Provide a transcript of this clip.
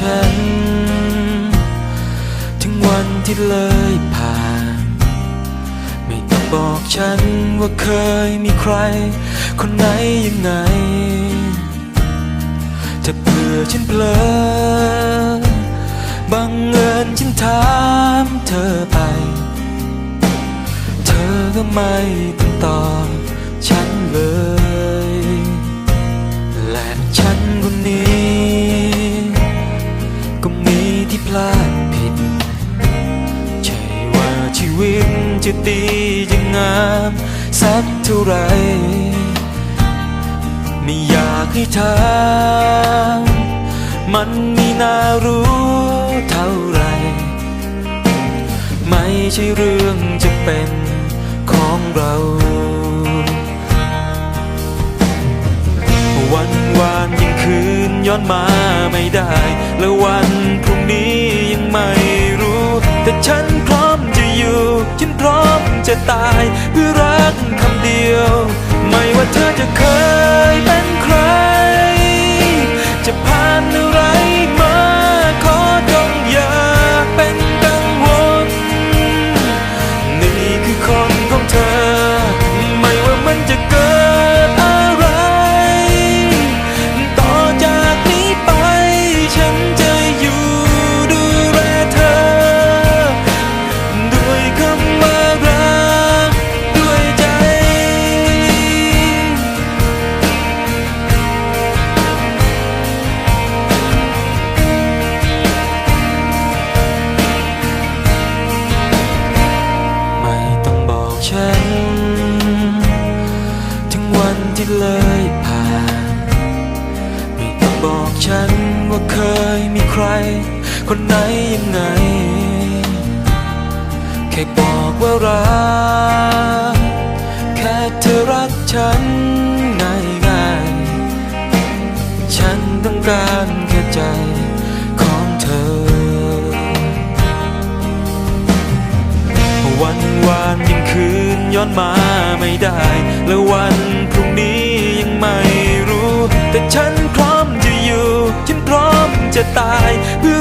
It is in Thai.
ฉัน ถึงวันที่เลยผ่าน ไม่ต้องบอกฉันว่าเคยมีใคร คนไหนยังไง ถ้าเผื่อฉันเผลอบังเอิญฉันถามเธอไป เธอก็ไม่ จะดีจะงงามสักเท่าไร ไม่อยากให้ถามมันมีน่ารู้เท่าไร ไม่ใช่เรื่องจะเป็นของเรา วันวานยังคืนย้อนมาไม่ได้ และวันพรุ่งนี้ยังไม่รู้ แต่ฉัน จะตายเพื่อรักคำเดียว ที่เลยผ่าน ไม่ต้องบอกฉันว่าเคยมีใคร คนไหนยังไง แค่บอกว่ารัก แค่เธอรักฉันง่ายง่ายฉันต้องการแค่ใจของเธอ วันวานยังคืนย้อนมาไม่ได้ และวันพร แต่ฉันพร้อมจะอยู่ ฉันพร้อมจะตายเพื่อ